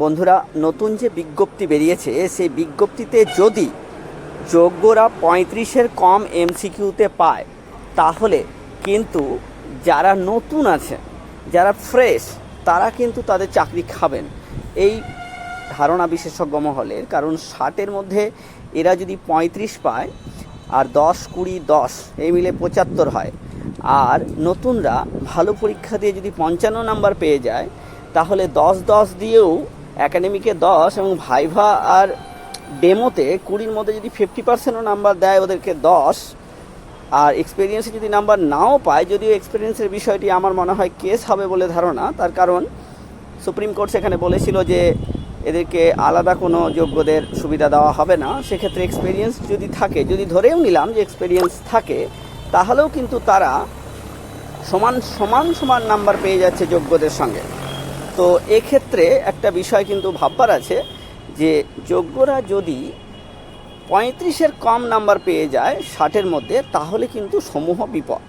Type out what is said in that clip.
বন্ধুরা, নতুন যে বিজ্ঞপ্তি বেরিয়েছে, সেই বিজ্ঞপ্তিতে যদি যোগ্যরা পঁয়ত্রিশের কম এমসিকিউতে পায়, তাহলে কিন্তু যারা নতুন আছে যারা ফ্রেশ, তারা কিন্তু তাদের চাকরি খাবেন। এই ধারণা বিশেষজ্ঞ মহলের, কারণ ষাটের মধ্যে এরা যদি পঁয়ত্রিশ পায়, আর দশ, কুড়ি, দশ, এই মিলে পঁচাত্তর হয়, আর নতুনরা ভালো পরীক্ষা দিয়ে যদি পঞ্চান্ন নাম্বার পেয়ে যায়, তাহলে দশ দশ দিয়েও একাডেমিকে দশ এবং ভাইভা আর ডেমোতে কুড়ির মধ্যে যদি ফিফটি পার্সেন্টও নাম্বার দেয় ওদেরকে দশ। আর এক্সপিরিয়েন্সে যদি নাম্বার নাও পায়, যদিও এক্সপিরিয়েন্সের বিষয়টি আমার মনে হয় কেস হবে বলে ধারণা, তার কারণ সুপ্রিম কোর্ট সেখানে বলেছিল যে এদেরকে আলাদা কোনো যোগ্যদের সুবিধা দেওয়া হবে না। সেক্ষেত্রে এক্সপিরিয়েন্স যদি থাকে, যদি ধরেও নিলাম যে এক্সপিরিয়েন্স থাকে, তাহলেও কিন্তু তারা সমান সমান সমান নাম্বার পেয়ে যাচ্ছে যোগ্যদের সঙ্গে। তো এক্ষেত্রে একটা বিষয় কিন্তু ভাববার আছে যে যোগ্যরা যদি পঁয়ত্রিশের কম নাম্বার পেয়ে যায়, ষাটের মধ্যে, তাহলে কিন্তু সমূহ বিপদ।